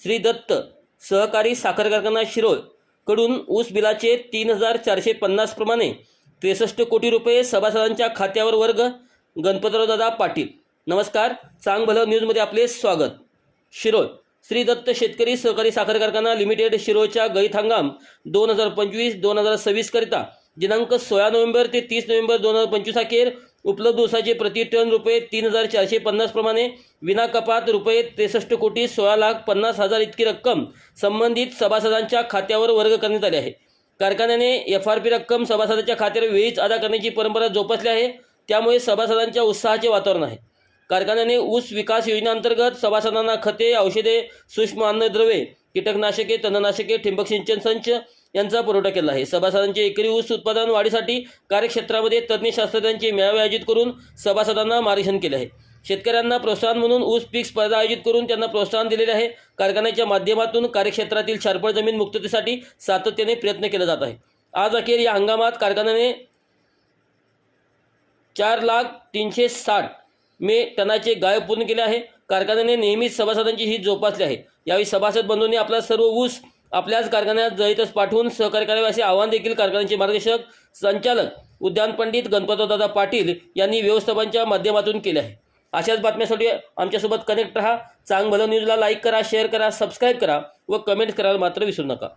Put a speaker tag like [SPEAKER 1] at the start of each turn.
[SPEAKER 1] श्री दत्त सहकारी साखर कारखाना शिरोळकडून ऊस बिलाचे तीन हजार चारशे पन्नास प्रमाणे त्रेसष्ट कोटी रुपये सभासदांच्या खात्यावर वर्ग गणपतराव दादा पाटील. नमस्कार चांग भलं न्यूजमध्ये आपले स्वागत. शिरोळ श्री दत्त शेतकरी सहकारी साखर कारखाना लिमिटेड शिरोळच्या गळीत हंगाम दोन हजार पंचवीस दोन हजार सव्वीसकरिता दिनांक सोळा नोव्हेंबर ते तीस नोव्हेंबर दोन हजार पंचवीस अखेर उपलब्ध ऊसाचे प्रति टन रुपये तीन हजार चारशे पन्नास प्रमाणे विना कपात रुपये त्रेसष्ट कोटी सोळा लाख पन्नास हजार इतकी रक्कम संबंधित सभासदांच्या खात्यावर वर्ग करण्यात आली आहे. कारखान्याने एफ आर पी रक्कम सभासदांच्या खात्यावर वेळीच अदा करण्याची परंपरा जोपासली आहे. त्यामुळे सभासदांच्या उत्साहाचे वातावरण आहे. कारखान्याने ऊस विकास योजनेअंतर्गत सभासदांना खते औषधे सूक्ष्म अन्नद्रव्ये कीटकनाशके तणनाशके ठिंबक सिंचन संच यांचा पुरवठा केला आहे. सभासदांचे एकरी ऊस उत्पादन वाढीसाठी कार्यक्षेत्रामध्ये तज्ज्ञ शास्त्रज्ञांचे मेळावे आयोजित करून सभासदांना मार्गदर्शन केले आहे. शेतकऱ्यांना प्रोत्साहन म्हणून ऊस पीक स्पर्धा आयोजित करून त्यांना प्रोत्साहन दिलेले आहे. कारखान्याच्या माध्यमातून कार्यक्षेत्रातील शारपळ जमीन मुक्ततेसाठी सातत्याने प्रयत्न केला जात आहे. आज अखेर या हंगामात कारखान्याने चार लाख तीनशे साठ मे टनाचे गाय पूर्ण केले आहे. कारखान्याने नेहमीच सभासदांची ही जोपासली आहे. यावेळी सभासद बंधूंनी आपला सर्व ऊस आपल्याच कारखान्यात जळीतच पाठवून सहकार्य करावे असे आवाहन देखील कारखान्याचे मार्गदर्शक संचालक उद्यान पंडित गणपतदादा पाटील यांनी व्यवस्थापनाच्या माध्यमातून केले आहे. अशाच बातम्यासाठी आमच्यासोबत कनेक्ट राहा. चांग भलं न्यूजला लाईक करा शेअर करा सबस्क्राईब करा व कमेंट करायला मात्र विसरू नका.